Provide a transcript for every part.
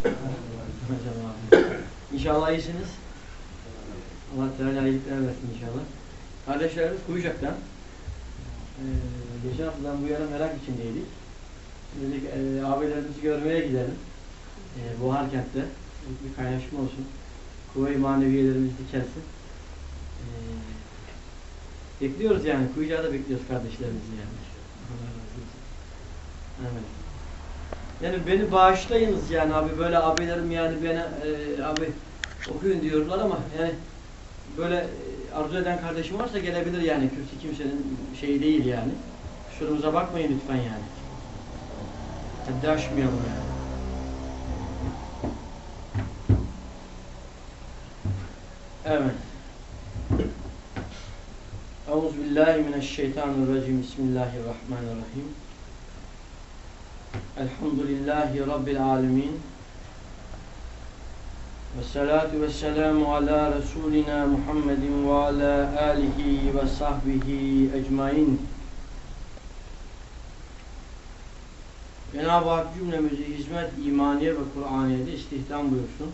İnşallah iyisiniz. Allah Teala iyilikler versin inşallah. Kardeşlerimiz Kuyucak'tan. Ee, geçen haftadan bu yana merak içindeydik. Dedik e, abilerimizi görmeye gidelim. E, Buhar kentte. Bir kaynaşma olsun. Kuvve-i maneviyelerimiz dikelsin. E, bekliyoruz yani. Kuyucak'a da bekliyoruz kardeşlerimizi yani. Allah razı olsun. Evet. Yani beni bağışlayınız yani abi böyle abilerim yani bana e, abi okuyun diyorlar ama yani böyle e, arzu eden kardeşim varsa gelebilir yani kürsü kimsenin şeyi değil yani. Kusurumuza bakmayın lütfen yani. Haddi aşmayalım yani. Evet. Euzubillahimineşşeytanirracim. Bismillahirrahmanirrahim. Elhamdülillahi Rabbil alemin. Ve salatu ve selamu ala Resulina Muhammedin ve ala alihi ve sahbihi ecmain. Cenab-ı Hak cümlemizi hizmet, imaniye ve Kur'aniye'de istihdam buyursun.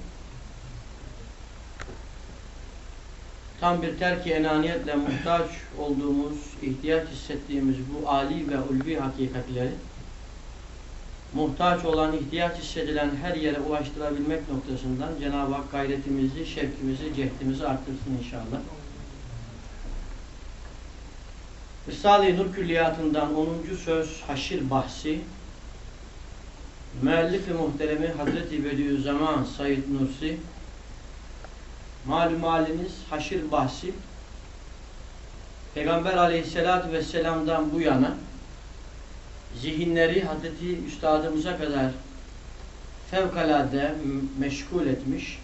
Tam bir terki enaniyetle muhtaç olduğumuz, ihtiyaç hissettiğimiz bu ali ve ulvi hakikatleri muhtaç olan, ihtiyaç hissedilen her yere ulaştırabilmek noktasından Cenab-ı Hak gayretimizi, şevkimizi, cehdimizi arttırsın inşallah. Risale-i Nur Külliyatı'ndan 10. söz haşir bahsi müellif-i muhteremi Hazreti Bediüzzaman Said Nursi malum haliniz haşir bahsi Peygamber aleyhissalatü vesselam'dan bu yana zihinleri Hazreti Üstadımıza kadar fevkalade meşgul etmiş.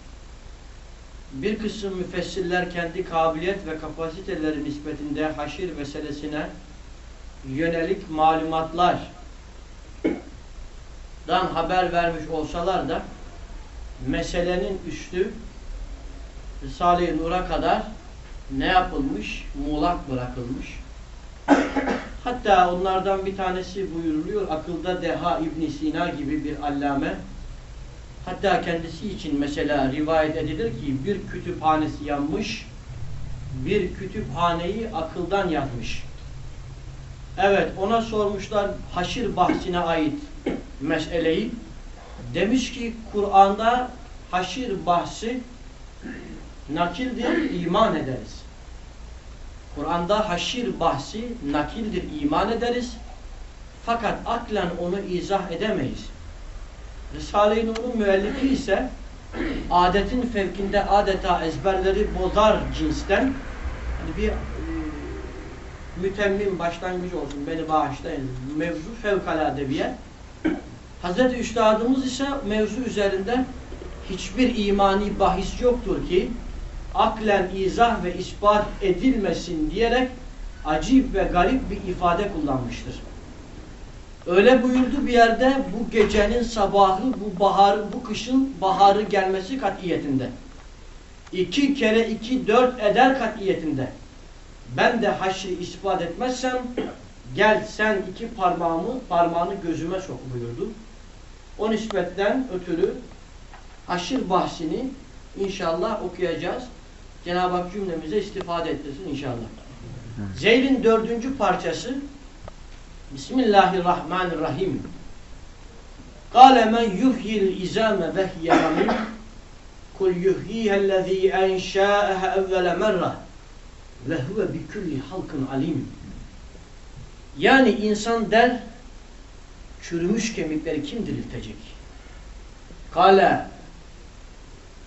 Bir kısım müfessirler kendi kabiliyet ve kapasiteleri nispetinde haşir meselesine yönelik malumatlar dan haber vermiş olsalar da meselenin üstü Risale-i Nur'a kadar ne yapılmış? Muğlak bırakılmış. Hatta onlardan bir tanesi buyuruluyor. Akılda Deha İbn Sina gibi bir allame. Hatta kendisi için mesela rivayet edilir ki bir kütüphanesi yanmış. Bir kütüphaneyi akıldan yapmış. Evet ona sormuşlar haşir bahsine ait meseleyi. Demiş ki Kur'an'da haşir bahsi nakildir, iman ederiz. Kur'an'da haşir bahsi nakildir, iman ederiz. Fakat aklen onu izah edemeyiz. Risale-i Nur'un müellifi ise adetin fevkinde adeta ezberleri bozar cinsten hani bir e, mütemmim başlangıç olsun beni bağışlayın. Mevzu fevkalade bir yer. Hazreti Üstadımız ise mevzu üzerinde hiçbir imani bahis yoktur ki aklen izah ve ispat edilmesin diyerek acip ve garip bir ifade kullanmıştır. Öyle buyurdu bir yerde bu gecenin sabahı, bu baharı, bu kışın baharı gelmesi katiyetinde. İki kere iki dört eder katiyetinde. Ben de haşri ispat etmezsem gel sen iki parmağımı, parmağını gözüme sok buyurdu. O nispetten ötürü haşir bahsini inşallah okuyacağız. Cenab-ı Hak cümlemize istifade ettirsin inşallah. Zeyl'in dördüncü parçası Bismillahirrahmanirrahim. Kale men yuhyil izame ve hiye ramim kul yuhyihellezî enşâehe evvele merra ve huve bi kulli halkın alim. Yani insan der çürümüş kemikleri kim diriltecek? Kale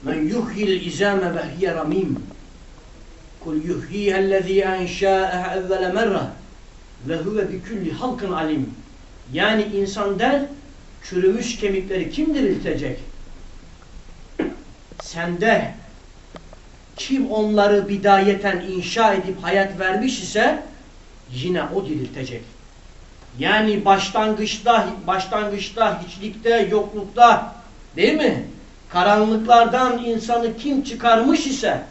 men yuhyil izame ve hiye ramim kul yuhyihellezî enşâehe evvele merra ve huve bi kulli halkın alim. Yani insan der çürümüş kemikleri kim diriltecek? Sende kim onları bidayeten inşa edip hayat vermiş ise yine o diriltecek. Yani başlangıçta, başlangıçta, hiçlikte, yoklukta değil mi? Karanlıklardan insanı kim çıkarmış ise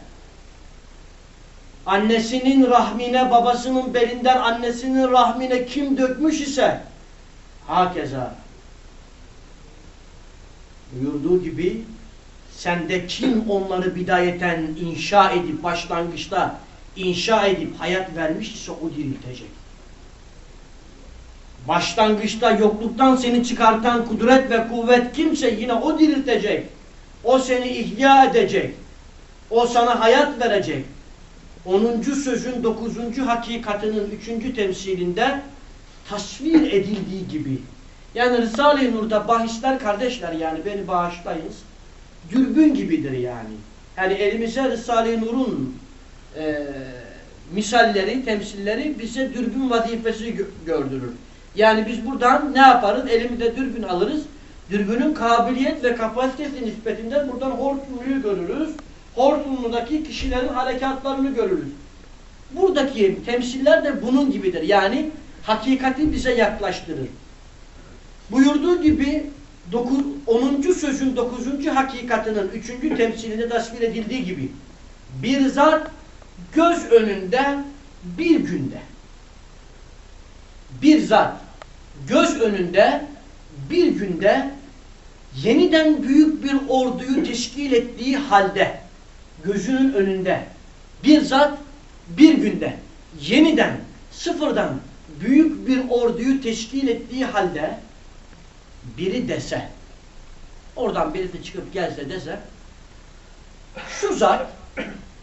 annesinin rahmine, babasının belinden annesinin rahmine kim dökmüş ise hakeza buyurduğu gibi sende kim onları bidayeten inşa edip başlangıçta inşa edip hayat vermiş ise o diriltecek. Başlangıçta yokluktan seni çıkartan kudret ve kuvvet kimse yine o diriltecek. O seni ihya edecek. O sana hayat verecek. 10. sözün 9. hakikatinin 3. temsilinde tasvir edildiği gibi. Yani Risale-i Nur'da bahisler kardeşler yani beni bağışlayınız. Dürbün gibidir yani. Yani elimize Risale-i Nur'un e, misalleri, temsilleri bize dürbün vazifesi gö gördürür. Yani biz buradan ne yaparız? Elimizde dürbün alırız. Dürbünün kabiliyet ve kapasitesi nispetinden buradan hortumluyu görürüz. Hortumludaki kişilerin harekatlarını görürüz. Buradaki temsiller de bunun gibidir. Yani hakikati bize yaklaştırır. Buyurduğu gibi 9, 10. sözün 9. hakikatinin 3. temsilinde tasvir edildiği gibi bir zat göz önünde bir günde bir zat göz önünde bir günde yeniden büyük bir orduyu teşkil ettiği halde gözünün önünde bir zat bir günde yeniden sıfırdan büyük bir orduyu teşkil ettiği halde biri dese oradan birisi çıkıp gelse dese şu zat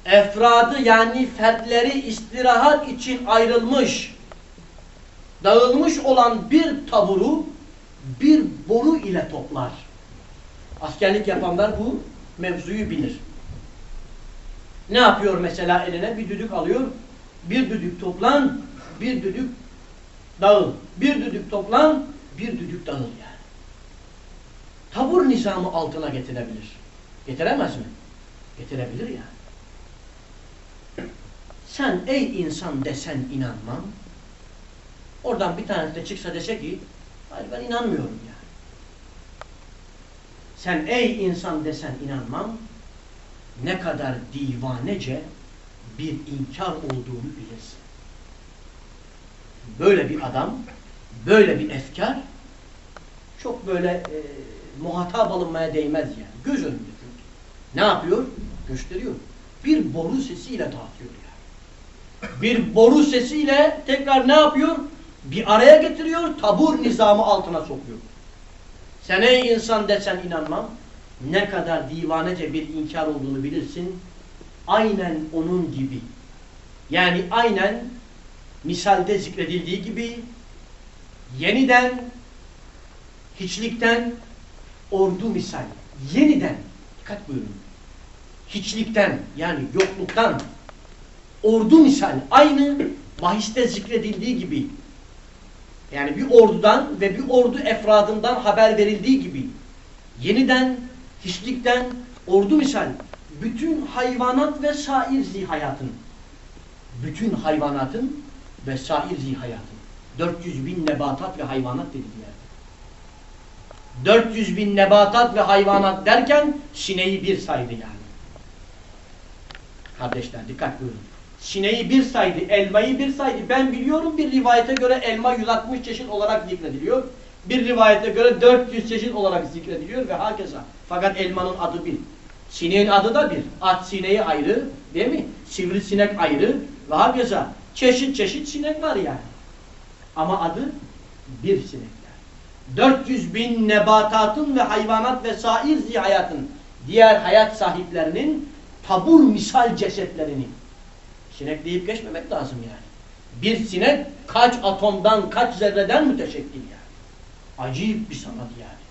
efradı yani fertleri istirahat için ayrılmış dağılmış olan bir taburu bir boru ile toplar. Askerlik yapanlar bu mevzuyu bilir. Ne yapıyor mesela eline? Bir düdük alıyor. Bir düdük toplan, bir düdük dağıl. Bir düdük toplan, bir düdük dağıl yani. Tabur nizamı altına getirebilir. Getiremez mi? Getirebilir yani. Sen ey insan desen inanmam. Oradan bir tanesi de çıksa dese ki hayır ben inanmıyorum yani. Sen ey insan desen inanmam ne kadar divanece bir inkar olduğunu bilirsin. Böyle bir adam, böyle bir efkar çok böyle e, muhatap alınmaya değmez yani. Göz önünde çünkü. Ne yapıyor? Gösteriyor. Bir boru sesiyle dağıtıyor yani. Bir boru sesiyle tekrar ne yapıyor? Bir araya getiriyor, tabur nizamı altına sokuyor. Sen ey insan desen inanmam. Ne kadar divanece bir inkar olduğunu bilirsin. Aynen onun gibi. Yani aynen misalde zikredildiği gibi yeniden hiçlikten ordu misal. Yeniden dikkat buyurun. Hiçlikten yani yokluktan ordu misal aynı bahiste zikredildiği gibi yani bir ordudan ve bir ordu efradından haber verildiği gibi yeniden hiçlikten ordu misal bütün hayvanat ve sair zihayatın bütün hayvanatın ve sair zihayatın 400 bin nebatat ve hayvanat dedi yani. 400 bin nebatat ve hayvanat derken sineği bir saydı yani. Kardeşler dikkat buyurun. Sineği bir saydı, elmayı bir saydı. Ben biliyorum bir rivayete göre elma 160 çeşit olarak zikrediliyor. Bir rivayete göre 400 çeşit olarak zikrediliyor ve hakeza. Fakat elmanın adı bir. Sineğin adı da bir. At sineği ayrı, değil mi? Sivrisinek ayrı ve hakeza. Çeşit çeşit sinek var yani. Ama adı bir sinek yani. 400 bin nebatatın ve hayvanat ve sair zihayatın diğer hayat sahiplerinin tabur misal cesetlerini Sinek deyip geçmemek lazım yani. Bir sinek kaç atomdan, kaç zerreden müteşekkil yani. Acayip bir sanat yani.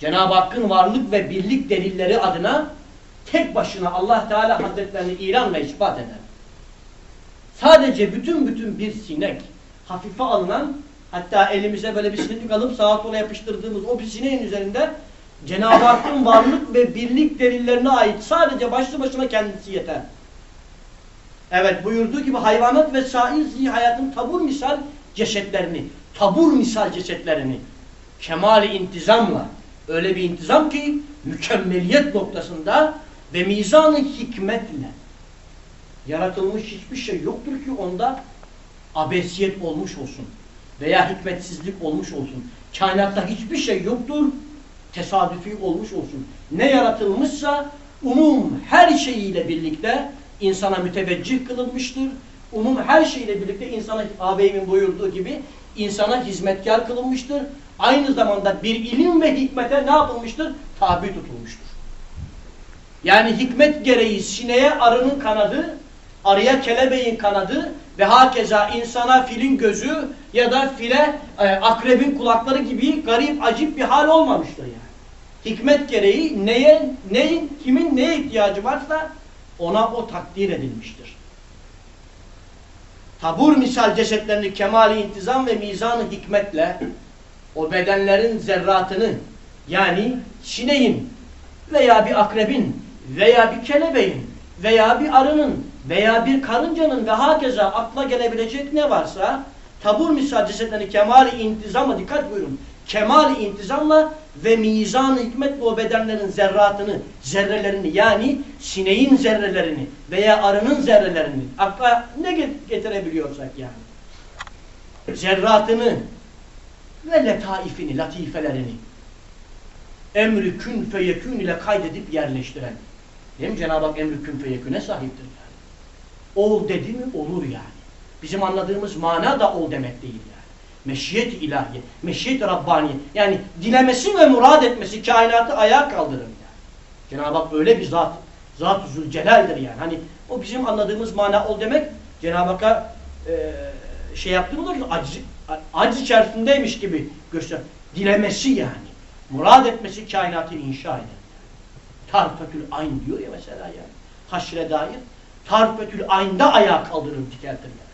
Cenab-ı Hakk'ın varlık ve birlik delilleri adına tek başına Allah Teala Hazretlerini ilan ve ispat eder. Sadece bütün bütün bir sinek hafife alınan hatta elimize böyle bir sineklik alıp sağa sola yapıştırdığımız o bir sineğin üzerinde Cenab-ı Hakk'ın varlık ve birlik delillerine ait sadece başlı başına kendisi yeter. Evet buyurduğu gibi hayvanat ve sair hayatın tabur misal cesetlerini, tabur misal cesetlerini kemali intizamla öyle bir intizam ki mükemmeliyet noktasında ve mizanı hikmetle yaratılmış hiçbir şey yoktur ki onda abesiyet olmuş olsun veya hikmetsizlik olmuş olsun. Kainatta hiçbir şey yoktur. tesadüfi olmuş olsun. Ne yaratılmışsa umum her şeyiyle birlikte insana müteveccih kılınmıştır. Umum her şeyle birlikte insana ağabeyimin buyurduğu gibi insana hizmetkar kılınmıştır. Aynı zamanda bir ilim ve hikmete ne yapılmıştır? Tabi tutulmuştur. Yani hikmet gereği sineye arının kanadı, arıya kelebeğin kanadı ve hakeza insana filin gözü ya da file e, akrebin kulakları gibi garip acip bir hal olmamıştır yani. Hikmet gereği neye, neyin, kimin neye ihtiyacı varsa ona o takdir edilmiştir. Tabur misal cesetlerini kemali intizam ve mizanı hikmetle o bedenlerin zerratını yani sineğin veya bir akrebin veya bir kelebeğin veya bir arının veya bir karıncanın ve hakeza akla gelebilecek ne varsa tabur misal cesetlerini kemali intizamla dikkat buyurun. Kemali intizamla ve mizan hikmetle o bedenlerin zerratını, zerrelerini yani sineğin zerrelerini veya arının zerrelerini akla ne getirebiliyorsak yani. Zerratını ve letaifini, latifelerini emri kün feyekün ile kaydedip yerleştiren. Değil mi? Cenab-ı Hak emri kün feyeküne sahiptir yani. Ol dedi mi olur yani. Bizim anladığımız mana da ol demek değil yani. Meşiyet ilahi, meşiyet rabbani. Yani dilemesi ve murad etmesi kainatı ayağa kaldırır yani. Cenab-ı Hak öyle bir zat, zat-ı zülcelaldir yani. Hani o bizim anladığımız mana ol demek Cenab-ı Hak'a e, şey yaptığımız ki aciz, aciz içerisindeymiş gibi göster. Dilemesi yani. Murad etmesi kainatı inşa eder. Tarfetül ayn diyor ya mesela yani. Haşre dair. Tarfetül aynda ayağa kaldırır dikeltir yani.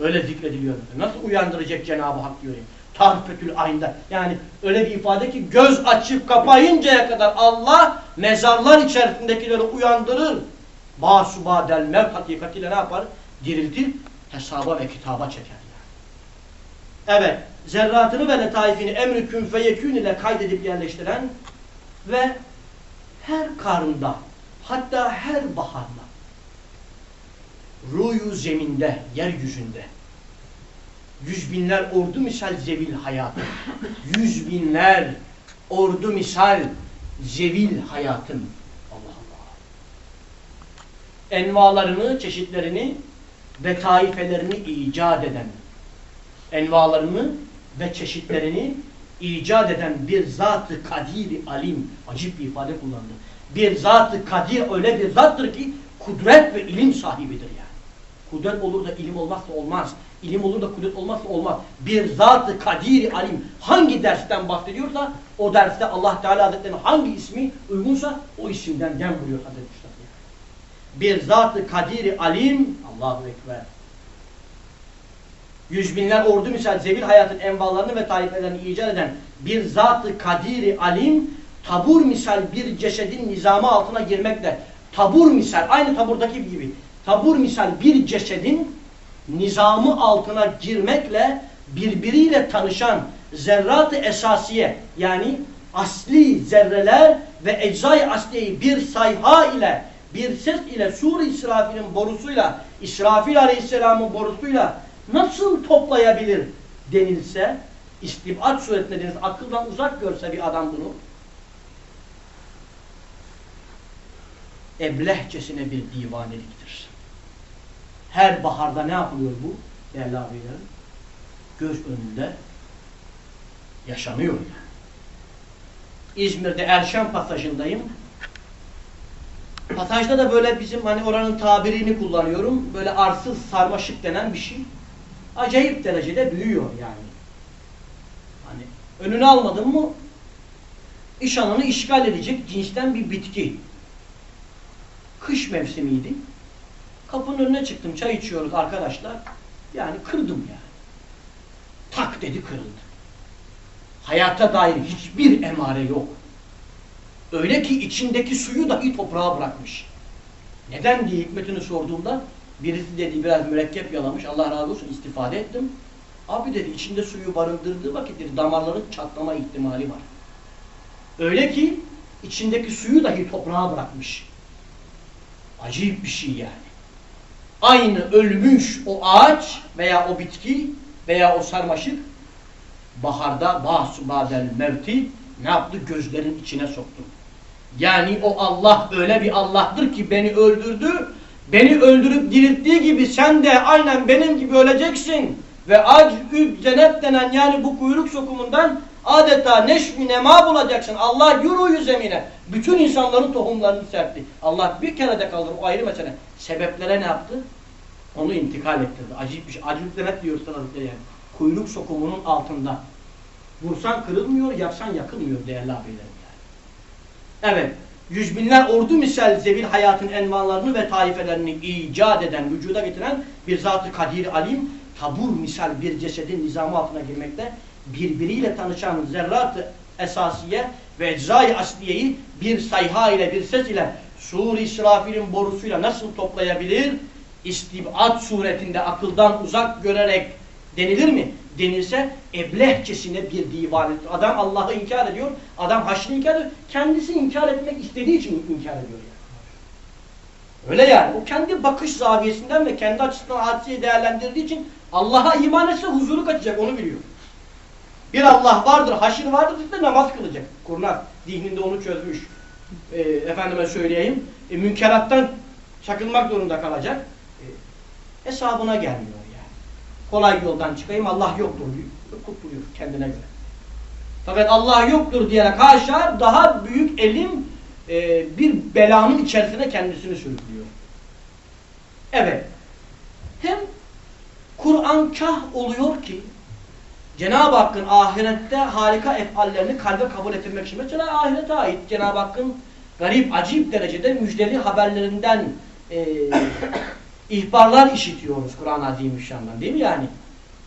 Öyle zikrediliyor. Nasıl uyandıracak Cenab-ı Hak diyor. Tarfetül aynda. Yani öyle bir ifade ki göz açıp kapayıncaya kadar Allah mezarlar içerisindekileri uyandırır. Basuba del mevt hakikatiyle ne yapar? Diriltir, hesaba ve kitaba çeker. Yani. Evet, zerratını ve letaifini emri kün feyekün ile kaydedip yerleştiren ve her karında hatta her baharda ruyu zeminde, yeryüzünde yüz binler ordu misal zevil hayatın yüz binler ordu misal zevil hayatın Allah Allah envalarını, çeşitlerini ve taifelerini icat eden envalarını ve çeşitlerini icat eden bir zat-ı kadiri alim acip bir ifade kullandı. Bir zat-ı kadir öyle bir zattır ki kudret ve ilim sahibidir yani. Kudret olur da ilim olmazsa olmaz. İlim olur da kudret olmazsa olmaz. Bir zat-ı kadiri alim hangi dersten bahsediyorsa o derste Allah Teala Hazretleri'nin hangi ismi uygunsa o isimden dem vuruyor Hazreti. Yani. Bir zat-ı kadiri alim Allahu Ekber. Yüz binler ordu misal zevil hayatın envalarını ve taifelerini icat eden bir zat-ı kadiri alim tabur misal bir cesedin nizamı altına girmekle tabur misal aynı taburdaki gibi tabur misal bir cesedin nizamı altına girmekle birbiriyle tanışan zerrat-ı esasiye yani asli zerreler ve eczai asliyeyi bir sayha ile bir ses ile Sur-i İsrafil'in borusuyla İsrafil Aleyhisselam'ın borusuyla nasıl toplayabilir denilse istibat suretinde denilse akıldan uzak görse bir adam bunu eblehçesine bir divaneliktir. Her baharda ne yapılıyor bu? Değerli abilerim. Göz önünde yaşanıyor yani. İzmir'de Erşen pasajındayım. Pasajda da böyle bizim hani oranın tabirini kullanıyorum. Böyle arsız sarmaşık denen bir şey. Acayip derecede büyüyor yani. Hani önünü almadın mı iş alanı işgal edecek cinsten bir bitki. Kış mevsimiydi. Kapının önüne çıktım. Çay içiyoruz arkadaşlar. Yani kırdım yani. Tak dedi kırıldı. Hayata dair hiçbir emare yok. Öyle ki içindeki suyu dahi toprağa bırakmış. Neden diye hikmetini sorduğumda birisi dedi biraz mürekkep yalamış. Allah razı olsun istifade ettim. Abi dedi içinde suyu barındırdığı vakit dedi, damarların çatlama ihtimali var. Öyle ki içindeki suyu dahi toprağa bırakmış. Acayip bir şey yani. Aynı ölmüş o ağaç veya o bitki veya o sarmaşık baharda bahsu badel mevti ne yaptı? Gözlerin içine soktu. Yani o Allah öyle bir Allah'tır ki beni öldürdü. Beni öldürüp dirilttiği gibi sen de aynen benim gibi öleceksin. Ve ac üb zenet denen yani bu kuyruk sokumundan adeta neşmi nema bulacaksın. Allah yuruyu zemine. Bütün insanların tohumlarını serpti. Allah bir kere de kalır o ayrı mesele. Sebeplere ne yaptı? Onu intikal ettirdi. Acayip bir şey. Acayip demet diyor sanatlıkta yani. Kuyruk sokumunun altında. Vursan kırılmıyor, yaksan yakılmıyor değerli abilerim yani. Evet. Yüz binler ordu misal zevil hayatın envanlarını ve taifelerini icat eden, vücuda getiren bir zat-ı kadir alim, tabur misal bir cesedin nizamı altına girmekte, birbiriyle tanışan zerrat-ı esasiye ve eczai asliyeyi bir sayha ile, bir ses ile sur-i İsrafil'in borusuyla nasıl toplayabilir? İstibat suretinde akıldan uzak görerek denilir mi? Denilse eblehçesine bir divan. Adam Allah'ı inkar ediyor, adam haşrı inkar ediyor. Kendisi inkar etmek istediği için inkar ediyor yani. Öyle yani. O kendi bakış zaviyesinden ve kendi açısından hadiseyi değerlendirdiği için Allah'a iman etse huzuru kaçacak onu biliyor. Bir Allah vardır, haşir vardır işte namaz kılacak. Kurnaz zihninde onu çözmüş. E, efendime söyleyeyim. E, münkerattan çakılmak zorunda kalacak. E, hesabına gelmiyor yani. Kolay yoldan çıkayım Allah yoktur diyor. Kutluyor kendine göre. Fakat Allah yoktur diyerek haşa daha büyük elim e, bir belanın içerisine kendisini sürüklüyor. Evet. Hem Kur'an kah oluyor ki Cenab-ı Hakk'ın ahirette harika efallerini kalbe kabul ettirmek için mesela ahirete ait Cenab-ı Hakk'ın garip, acayip derecede müjdeli haberlerinden e, ihbarlar işitiyoruz Kur'an-ı Azimüşşan'dan değil mi yani?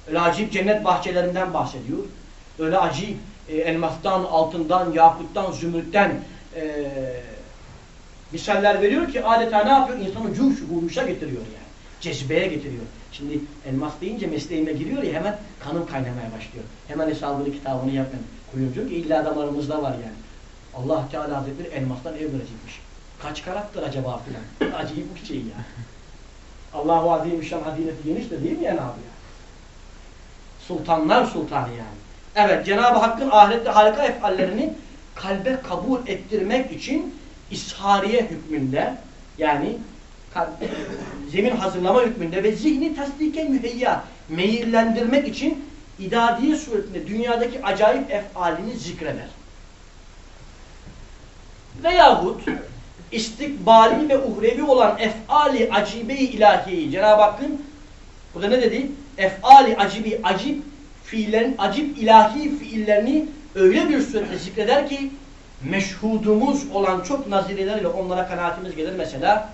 Öyle acayip cennet bahçelerinden bahsediyor. Öyle acayip e, elmastan, altından, yakuttan, zümrütten e, misaller veriyor ki adeta ne yapıyor? İnsanı cuş, huruşa getiriyor yani. Cezbeye getiriyor. Şimdi elmas deyince mesleğime giriyor ya hemen kanım kaynamaya başlıyor. Hemen hesabını kitabını yapmayın. Kuyumcu ki illa damarımızda var yani. Allah Teala Hazretleri elmastan ev verecekmiş. Kaç karaktır acaba filan. Acayip bir şey ya. Allahu Azimüşşan hazinesi geniş de değil mi yani abi ya? Sultanlar sultanı yani. Evet Cenab-ı Hakk'ın ahirette harika efallerini kalbe kabul ettirmek için ishariye hükmünde yani zemin hazırlama hükmünde ve zihni tasdike müheyya meyillendirmek için idadiye suretinde dünyadaki acayip efalini zikreder. Veyahut istikbali ve uhrevi olan efali acibe-i ilahiyeyi Cenab-ı Hakk'ın burada ne dedi? Efali acibi, acip fiillerin, acip ilahi fiillerini öyle bir surette zikreder ki meşhudumuz olan çok nazirelerle onlara kanaatimiz gelir. Mesela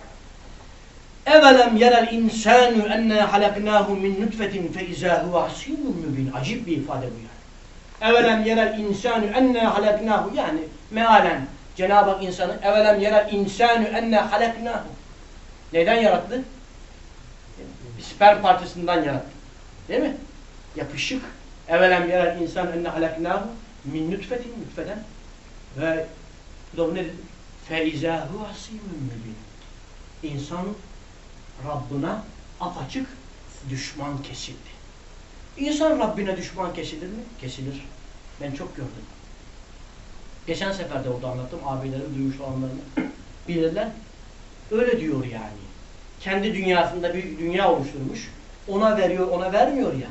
Evelem yerel insanu enne halaknahu min nutfetin fe izâ huve hasimun mübin. Acip bir ifade bu yani. Evelem yerel insanu enne halaknahu yani mealen Cenab-ı Hak insanı evelem yerel insanu enne halaknahu. Neden yarattı? Sperm partisinden yarattı. Değil mi? Yapışık. Evelem yerel insan enne halaknahu min nutfetin nutfeden ve bu da bu nedir? Fe izâ huve hasimun mübin. İnsan Rabbine apaçık düşman kesildi. İnsan Rabbine düşman kesilir mi? Kesilir. Ben çok gördüm. Geçen sefer de orada anlattım. Abilerin duymuş olanlarını bilirler. Öyle diyor yani. Kendi dünyasında bir dünya oluşturmuş. Ona veriyor, ona vermiyor ya.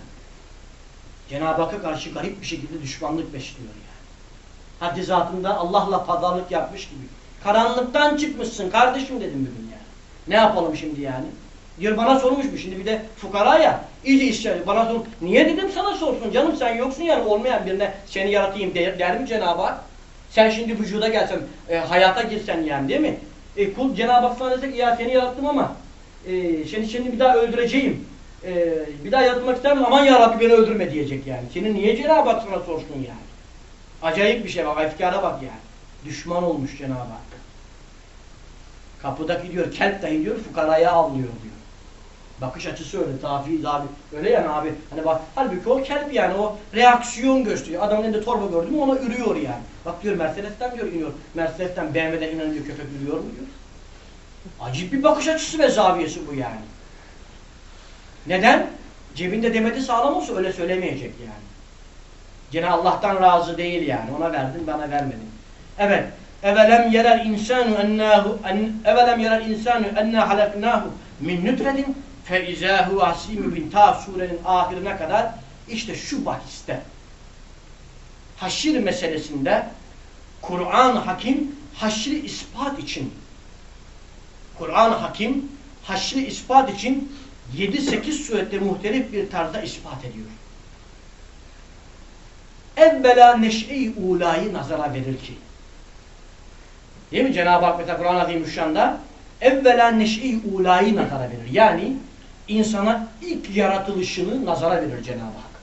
Cenab-ı Hakk'a karşı garip bir şekilde düşmanlık besliyor yani. Haddi zatında Allah'la pazarlık yapmış gibi. Karanlıktan çıkmışsın kardeşim dedim bugün yani. Ne yapalım şimdi yani? Diyor bana sormuş mu şimdi bir de fukara ya iyice istiyor. Bana sor. Niye dedim sana sorsun canım sen yoksun yani olmayan birine seni yaratayım der, der mi Cenab-ı Hak? Sen şimdi vücuda gelsen e, hayata girsen yani değil mi? E, kul Cenab-ı Hak sana desek ya seni yarattım ama e, seni şimdi bir daha öldüreceğim. E, bir daha yaratmak ister misin? Aman ya Rabbi beni öldürme diyecek yani. Senin niye Cenab-ı Hak sana sorsun yani? Acayip bir şey bak. Efkara bak yani. Düşman olmuş Cenab-ı Hak. Kapıdaki diyor kelp dahi diyor fukaraya avlıyor diyor. Bakış açısı öyle, tafiz abi. Öyle yani abi. Hani bak, halbuki o kelp yani o reaksiyon gösteriyor. Adamın elinde torba gördü mü ona ürüyor yani. Bak diyor Mercedes'ten diyor iniyor. Mercedes'ten BMW'den inen diyor köpek ürüyor mu diyor. Acip bir bakış açısı ve zaviyesi bu yani. Neden? Cebinde demeti sağlam olsa öyle söylemeyecek yani. Gene Allah'tan razı değil yani. Ona verdin bana vermedin. Evet. Evelem yerel insanu ennahu en, evelem yerel insanu enna halaknahu min nutfetin fe izahu asimu bin ta surenin ahirine kadar işte şu bahiste haşir meselesinde Kur'an Hakim haşri ispat için Kur'an Hakim haşri ispat için 7-8 surette muhtelif bir tarzda ispat ediyor. Evvela neş'e-i ulayı nazara verir ki. Değil mi Cenab-ı Hak mesela Kur'an-ı Azimüşşan'da evvela neş'e-i ulayı nazara verir. Yani insana ilk yaratılışını nazara verir Cenab-ı Hak.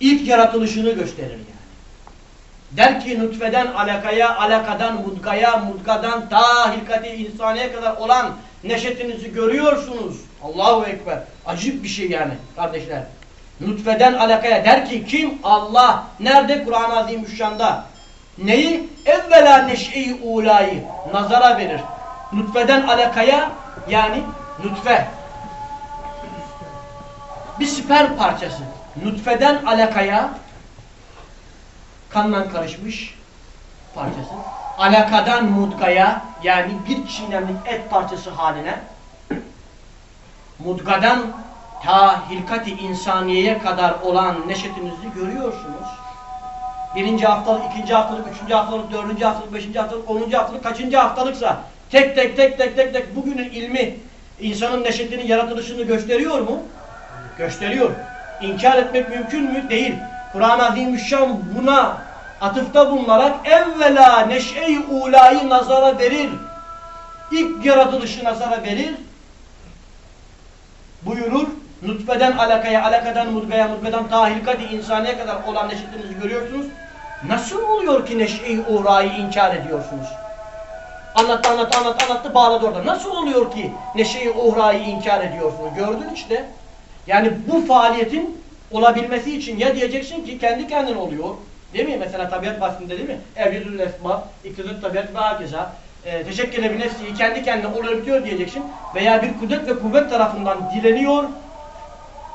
İlk yaratılışını gösterir yani. Der ki nutfeden alakaya, alakadan mudgaya, mudgadan ta hilkati insaniye kadar olan neşetinizi görüyorsunuz. Allahu Ekber. Acip bir şey yani kardeşler. Nutfeden alakaya der ki kim? Allah. Nerede? Kur'an-ı Azimüşşan'da. Neyi? Evvela neş'i ulayı nazara verir. Nutfeden alakaya yani nutfe. Bir sperm parçası. Nutfeden alakaya kanla karışmış parçası. Alakadan mudgaya yani bir çiğnemlik et parçası haline mudgadan ta hilkati insaniyeye kadar olan neşetinizi görüyorsunuz. Birinci haftalık, ikinci haftalık, üçüncü haftalık, dördüncü haftalık, beşinci haftalık, onuncu haftalık, kaçıncı haftalıksa tek tek tek tek tek tek bugünün ilmi insanın neşetini, yaratılışını gösteriyor mu? Gösteriyor. İnkar etmek mümkün mü? Değil. Kur'an-ı Azimüşşan buna atıfta bulunarak evvela neş'e-i ulayı nazara verir. İlk yaratılışı nazara verir. Buyurur. Nutfeden alakaya, alakadan mudgaya, mudgadan tahilkati insaniye kadar olan neşetinizi görüyorsunuz. Nasıl oluyor ki neş'e-i uğrayı inkar ediyorsunuz? Anlattı, anlattı, anlattı, anlattı, bağladı orada. Nasıl oluyor ki neşe-i uğrayı inkar ediyorsunuz? Gördün işte. Yani bu faaliyetin olabilmesi için ya diyeceksin ki kendi kendine oluyor. Değil mi? Mesela tabiat bahsinde değil mi? Evlidül esma, iktidat tabiat ve hakeza. E, teşekkür nefsi kendi kendine olabiliyor diyeceksin. Veya bir kudret ve kuvvet tarafından dileniyor,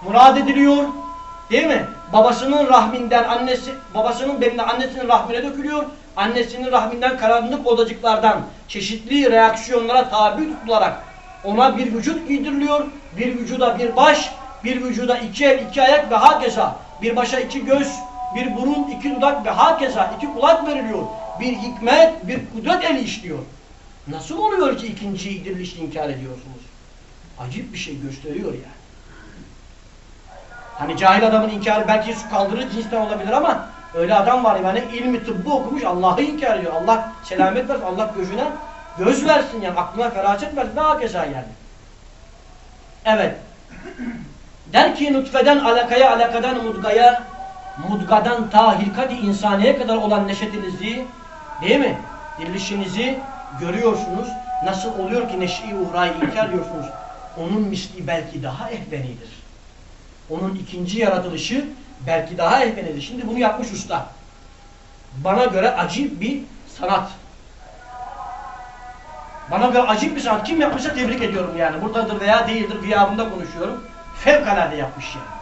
murad ediliyor. Değil mi? Babasının rahminden annesi, babasının belinden annesinin rahmine dökülüyor. Annesinin rahminden karanlık odacıklardan çeşitli reaksiyonlara tabi tutularak ona bir vücut giydiriliyor. Bir vücuda bir baş, bir vücuda iki el, iki ayak ve hakeza. Bir başa iki göz, bir burun, iki dudak ve hakeza iki kulak veriliyor. Bir hikmet, bir kudret eli işliyor. Nasıl oluyor ki ikinci dirilişi inkar ediyorsunuz? Acip bir şey gösteriyor yani. Hani cahil adamın inkarı belki su kaldırır cinsten olabilir ama öyle adam var yani ilmi tıbbı okumuş Allah'ı inkar ediyor. Allah selamet versin, Allah gözüne göz versin yani aklına feraset versin ve hakeza yani. Evet. Der ki nutfeden alakaya, alakadan mudgaya, mudgadan ta hilkati insaniye kadar olan neşetinizi, değil mi? Dirilişinizi görüyorsunuz. Nasıl oluyor ki neş'i uhrayı inkar ediyorsunuz? Onun misli belki daha ehvenidir. Onun ikinci yaratılışı belki daha ehvenidir. Şimdi bunu yapmış usta. Bana göre acip bir sanat. Bana göre acip bir sanat. Kim yapmışsa tebrik ediyorum yani. Buradadır veya değildir gıyabında konuşuyorum. Fevkalade yapmış yani.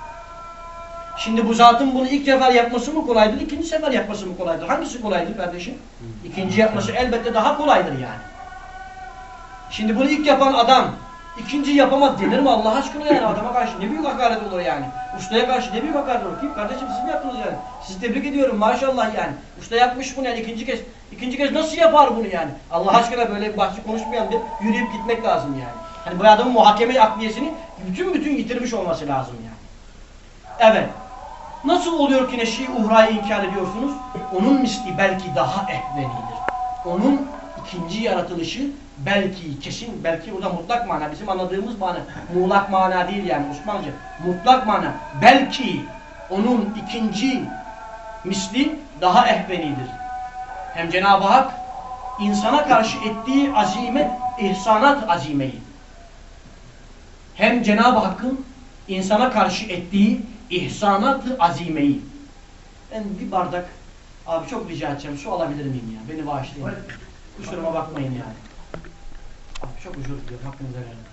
Şimdi bu zatın bunu ilk sefer yapması mı kolaydır, ikinci sefer yapması mı kolaydır? Hangisi kolaydır kardeşim? İkinci yapması elbette daha kolaydır yani. Şimdi bunu ilk yapan adam ikinci yapamaz denir mi Allah aşkına yani adama karşı ne büyük hakaret olur yani. Ustaya karşı ne büyük hakaret olur. Kim kardeşim siz mi yaptınız yani? Sizi tebrik ediyorum maşallah yani. Usta yapmış bunu yani ikinci kez. ikinci kez nasıl yapar bunu yani? Allah aşkına böyle bir konuşmayalım deyip yürüyüp gitmek lazım yani. Hani bu adamın muhakeme akliyesini bütün bütün yitirmiş olması lazım yani. Evet. Nasıl oluyor ki neşi uhrayı inkar ediyorsunuz? Onun misli belki daha ehvenidir. Onun ikinci yaratılışı belki kesin, belki burada mutlak mana, bizim anladığımız mana, muğlak mana değil yani Osmanlıca. Mutlak mana, belki onun ikinci misli daha ehvenidir. Hem Cenab-ı Hak insana karşı ettiği azimet, ihsanat azimeyi. Hem Cenab-ı Hakk'ın insana karşı ettiği ihsanat-ı azimeyi. Ben bir bardak, abi çok rica edeceğim, su alabilir miyim ya? Beni bağışlayın. Kusuruma bakmayın yani. Abi çok özür diliyorum, hakkınızı verin.